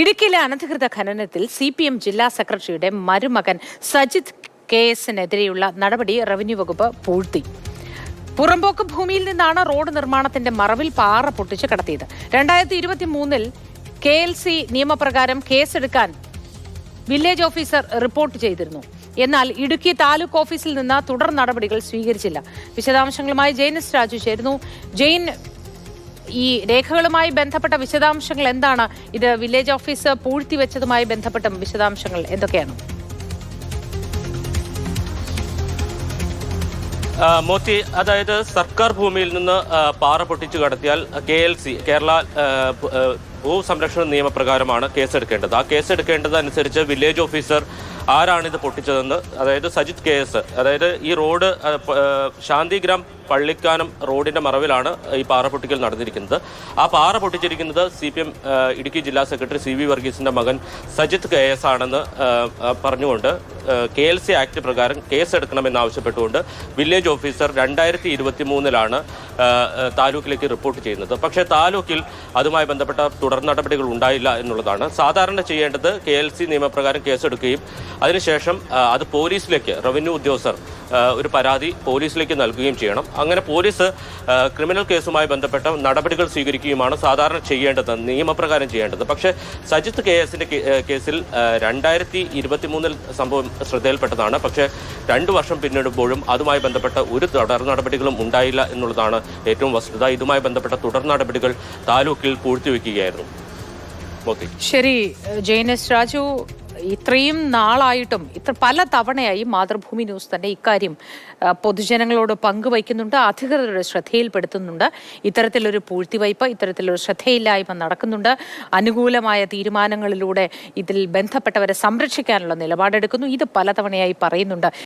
ഇടുക്കിയിലെ അനധികൃത ഖനനത്തിൽ C P M ജില്ലാ സെക്രട്ടറിയുടെ മരുമകൻ സജിത് കെ എസിനെതിരെയുള്ള നടപടി റവന്യൂ വകുപ്പ് പൂഴ്ത്തി. പുറമ്പോക്ക് ഭൂമിയിൽ നിന്നാണ് റോഡ് നിർമ്മാണത്തിന്റെ മറവിൽ പാറ പൊട്ടിച്ച് കടത്തിയത്. രണ്ടായിരത്തി ഇരുപത്തി മൂന്നിൽ കെ എൽ സി നിയമപ്രകാരം കേസെടുക്കാൻ വില്ലേജ് ഓഫീസർ റിപ്പോർട്ട് ചെയ്തിരുന്നു. എന്നാൽ ഇടുക്കി താലൂക്ക് ഓഫീസിൽ നിന്ന് തുടർ നടപടികൾ സ്വീകരിച്ചില്ല. വിശദാംശങ്ങളുമായി ജെയിനിസ് രാജു ചേരുന്നു. ജെയിൻ ഈ രേഖകളുമായി ബന്ധപ്പെട്ട വിശദാംശങ്ങൾ എന്താണ്? ഇത് വില്ലേജ് ഓഫീസ് പൂഴ്ത്തി വെച്ചതുമായി ബന്ധപ്പെട്ട വിശദാംശങ്ങൾ എന്തൊക്കെയാണ്? മോത്തി അതായത് സർക്കാർ ഭൂമിയിൽ നിന്ന് പാറ പൊട്ടിച്ചു കടത്തിയാൽ കെ എൽ സി കേരള ഭൂസംരക്ഷണ നിയമപ്രകാരമാണ് കേസെടുക്കേണ്ടത്. ആ കേസെടുക്കേണ്ടത് അനുസരിച്ച് വില്ലേജ് ഓഫീസർ ആരാണിത് പൊട്ടിച്ചതെന്ന്? അതായത് സജിത് കെ എസ്. അതായത് ഈ റോഡ് ശാന്തിഗ്രാം പള്ളിക്കാനം റോഡിന്റെ മറവിലാണ് ഈ പാറ പൊട്ടിക്കൽ നടന്നിരിക്കുന്നത്. ആ പാറ പൊട്ടിച്ചിരിക്കുന്നത് സി പി എം ഇടുക്കി ജില്ലാ സെക്രട്ടറി സി വി വർഗീസിന്റെ മകൻ സജിത് കെ എസ് ആണെന്ന് പറഞ്ഞുകൊണ്ട് കെ എൽ സി ആക്ട് പ്രകാരം കേസെടുക്കണമെന്ന് ആവശ്യപ്പെട്ടുകൊണ്ട് വില്ലേജ് ഓഫീസർ രണ്ടായിരത്തി ഇരുപത്തി മൂന്നിലാണ് താലൂക്കിലേക്ക് റിപ്പോർട്ട് ചെയ്യുന്നത്. പക്ഷേ താലൂക്കിൽ അതുമായി ബന്ധപ്പെട്ട തുടർ നടപടികൾ ഉണ്ടായില്ല എന്നുള്ളതാണ്. സാധാരണ ചെയ്യേണ്ടത് കെ എൽ സി നിയമപ്രകാരം കേസെടുക്കുകയും അതിനുശേഷം അത് പോലീസിലേക്ക് റവന്യൂ ഉദ്യോഗസ്ഥർ ഒരു പരാതി പോലീസിലേക്ക് നൽകുകയും ചെയ്യണം. അങ്ങനെ പോലീസ് ക്രിമിനൽ കേസുമായി ബന്ധപ്പെട്ട നടപടികൾ സ്വീകരിക്കുകയുമാണ് സാധാരണ ചെയ്യേണ്ടത് നിയമപ്രകാരം ചെയ്യേണ്ടത്. പക്ഷേ സജിത്ത് കെ എസിന്റെ കേസിൽ രണ്ടായിരത്തി ഇരുപത്തി മൂന്നിൽ സംഭവം ശ്രദ്ധയിൽപ്പെട്ടതാണ്. പക്ഷേ രണ്ടു വർഷം പിന്നിടുമ്പോഴും അതുമായി ബന്ധപ്പെട്ട ഒരു തുടർ നടപടികളും ഉണ്ടായില്ല എന്നുള്ളതാണ് ഏറ്റവും വസ്തുത. ഇതുമായി ബന്ധപ്പെട്ട തുടർ നടപടികൾ താലൂക്കിൽ പൂഴ്ത്തിവെക്കുകയായിരുന്നു. ശരി ജയനസ് രാജു ഇത്രയും നാളായിട്ടും ഇത്ര പല തവണയായി മാതൃഭൂമി ന്യൂസ് തന്നെ ഇക്കാര്യം പൊതുജനങ്ങളോട് പങ്കുവയ്ക്കുന്നുണ്ട് അധികൃതരുടെ ശ്രദ്ധയിൽപ്പെടുത്തുന്നുണ്ട്. ഇത്തരത്തിലൊരു പൂഴ്ത്തിവയ്പ് ഇത്തരത്തിലൊരു ശ്രദ്ധയില്ലായ്മ നടക്കുന്നുണ്ട്. അനുകൂലമായ തീരുമാനങ്ങളിലൂടെ ഇതിൽ ബന്ധപ്പെട്ടവരെ സംരക്ഷിക്കാനുള്ള നിലപാടെടുക്കുന്നു. ഇത് പലതവണയായി പറയുന്നുണ്ട്.